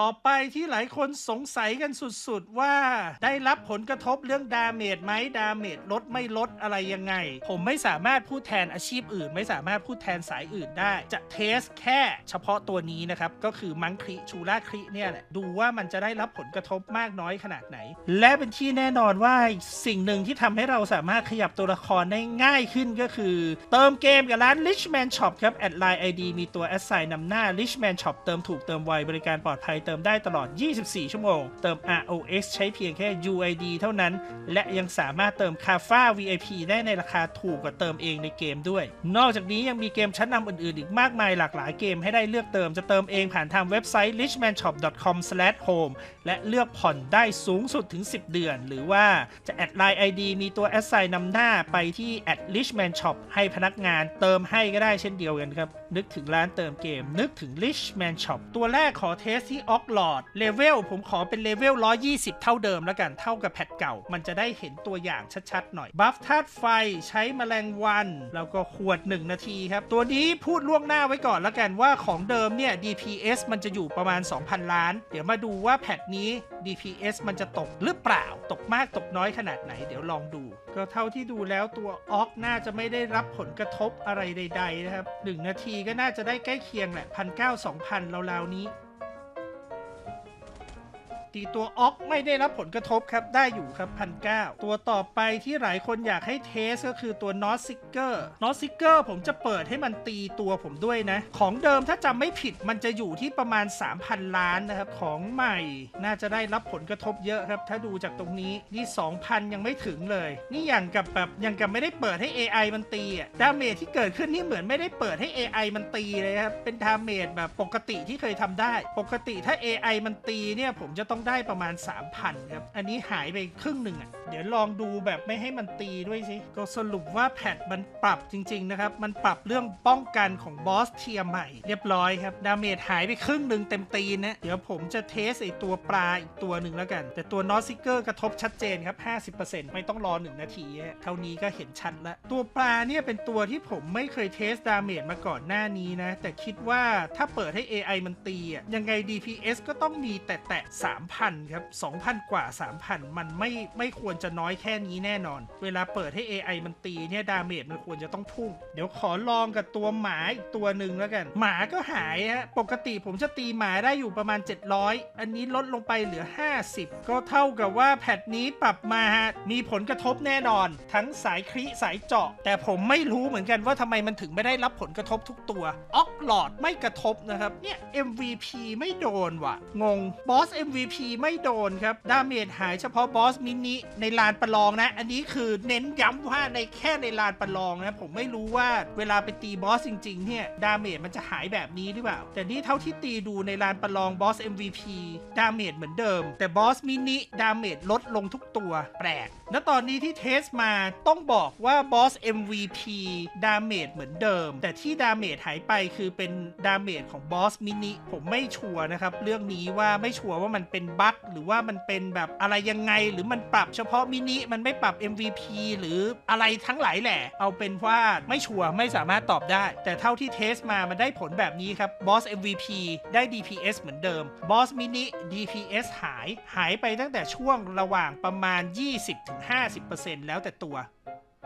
ต่อไปที่หลายคนสงสัยกันสุดๆว่า ได้รับผลกระทบเรื่องดาเมจไหมดาเมจลดไม่ลดอะไรยังไง ผมไม่สามารถพูดแทนอาชีพอื่น ไม่สามารถพูดแทนสายอื่นได้ จะเทสแค่เฉพาะตัวนี้นะครับ ก็คือมังคริชูราคริเนี่ยแหละดูว่ามันจะได้รับผลกระทบมากน้อยขนาดไหน และเป็นที่แน่นอนว่าสิ่งหนึ่งที่ทำให้เราสามารถขยับตัวละครได้ง่ายขึ้นก็คือ เติมเกมกับร้าน Richman Shop ครับแอดไลน์ ID มีตัว a s s i g n นำหน้า Richman Shop เติมถูกเติมไวบริการปลอดภัยเติมได้ตลอด 24 ชั่วโมง เติม ROX ใช้เพียงแค่ UID เท่านั้น และยังสามารถเติมคาฟ้า VIP ได้ในราคาถูกกว่าเติมเองในเกมด้วย นอกจากนี้ยังมีเกมชั้นนำอื่นๆ อีกมากมายหลากหลายเกมให้ได้เลือกเติมจะเติมเองผ่านทางเว็บไซต์ richmanshop.com/home และเลือกผ่อนได้สูงสุดถึง 10 เดือน หรือว่าจะแอดไลน์ ID มีตัว a s s i g n นำหน้าไปที่ at richman shop ให้พนักงานเติมให้ก็ได้เช่นเดียวกันครับ นึกถึงร้านเติมเกม นึกถึง richman shop ตัวแรกขอเทสที่ o c l o r d เลเวลผมขอเป็นเลเวล 120 เท่าเดิมแล้วกันเท่ากับแพทเก่า มันจะได้เห็นตัวอย่างชัดๆหน่อยบัฟธาตุไฟใช้แมลงวัน แล้วก็ขวด 1 นาทีครับ ตัวนี้พูดล่วงหน้าไว้ก่อนแล้วกันว่าของเดิมเนี่ย DPS มันจะอยู่ประมาณ 2,000 ล้าน เดี๋ยวมาดูว่าแพทนี้ DPS มันจะตกหรือเปล่า ตกมากตกน้อยขนาดไหนเดี๋ยวลองดู ก็เท่าที่ดูแล้วตัวออกน่าจะไม่ได้รับผลกระทบอะไรใด ๆ นะครับ 1 นาทีก็น่าจะได้ใกล้เคียงแหละพันเก้าสองพันราวๆนี้ ตีตัวออกไม่ได้รับผลกระทบครับ ได้อยู่ครับพันเตัวต่อไปที่หลายคนอยากให้เทสก็คือตัวนอสซิกเกอร์นอสซิกเกอร์ผมจะเปิดให้มันตีตัวผมด้วยนะ ของเดิมถ้าจำไม่ผิดมันจะอยู่ที่ประมาณ 3,000 ล้านนะครับ ของใหม่น่าจะได้รับผลกระทบเยอะครับ ถ้าดูจากตรงนี้นี่ 2,000 ยังไม่ถึงเลย นี่อย่างกับแบบยังกับไม่ได้เปิดให้ AI มันตีอะดาเมจที่เกิดขึ้นนี่เหมือนไม่ได้เปิดให้ AI มันตีเลยครับเป็นดาเมจแบบปกติที่เคยทำได้ ปกติถ้า AI มันตีเนี่ยผมจะต้องได้ประมาณ 3,000 ครับ อันนี้หายไปครึ่งหนึ่งอะ เดี๋ยวลองดูแบบไม่ให้มันตีด้วยสิ ก็สรุปว่าแพทมันปรับจริง ๆ นะครับ มันปรับเรื่องป้องกันของบอสเทียใหม่เรียบร้อยครับ ดาเมจหายไปครึ่งหนึ่งเต็มตีนนะเดี๋ยวผมจะเทสไอตัวปลาอีกตัวหนึ่งแล้วกัน แต่ตัวนอสซิเกอร์กระทบชัดเจนครับ 50%ไม่ต้องรอ 1 นาที เท่านี้ก็เห็นชัดล้วตัวปลาเนี่ยเป็นตัวที่ผมไม่เคยเทสดาเมจมาก่อนหน้านี้นะ แต่คิดว่าถ้าเปิดให้ AI มันตีอะยังไง DPS ก็ต้องมีแต่แตะ3,000 ครับ 2,000 กว่า 3,000 มันไม่ไม่ควรจะน้อยแค่นี้แน่นอน เวลาเปิดให้ AI มันตีเนี่ย ดาเมจมันควรจะต้องพุ่ง เดี๋ยวขอลองกับตัวหมาอีกตัวหนึ่งแล้วกัน หมาก็หายฮะ ปกติผมจะตีหมาได้อยู่ประมาณ 700 อันนี้ลดลงไปเหลือ 50 ก็เท่ากับว่าแพทนี้ปรับมาฮะมีผลกระทบแน่นอน ทั้งสายคริสายเจาะ แต่ผมไม่รู้เหมือนกันว่าทำไมมันถึงไม่ได้รับผลกระทบทุกตัวออกหลอดไม่กระทบนะครับเนี่ย MVP ไม่โดนว่ะงงบอส MVP ไม่โดนครับ ดาเมจหายเฉพาะบอสมินิในลานประลองนะ อันนี้คือเน้นย้ำว่าในแค่ในลานประลองนะ ผมไม่รู้ว่าเวลาไปตีบอสจริงๆเนี่ยดาเมจมันจะหายแบบนี้หรือเปล่า แต่นี่เท่าที่ตีดูในลานประลองบอส MVP ดาเมจเหมือนเดิม แต่บอสมินิดาเมจลดลงทุกตัวแปลกแล้วตอนนี้ที่เทสมาต้องบอกว่าบอส MVP ดาเมจเหมือนเดิม แต่ที่ดาเมจหายไปคือเป็นดาเมจของบอสมินิผมไม่ชัวร์นะครับ เรื่องนี้ว่าไม่ชัวร์ว่ามันเป็นบั๊กหรือว่ามันเป็นแบบอะไรยังไง หรือมันปรับเฉพาะมินิมันไม่ปรับ MVP หรืออะไรทั้งหลายแหละ เอาเป็นว่าไม่ชัวร์ไม่สามารถตอบได้ แต่เท่าที่เทสมามันได้ผลแบบนี้ครับบอส MVP ได้ DPS เหมือนเดิมบอสมินิ DPS หายหายไปตั้งแต่ช่วงระหว่างประมาณ 20-50%แล้วแต่ตัว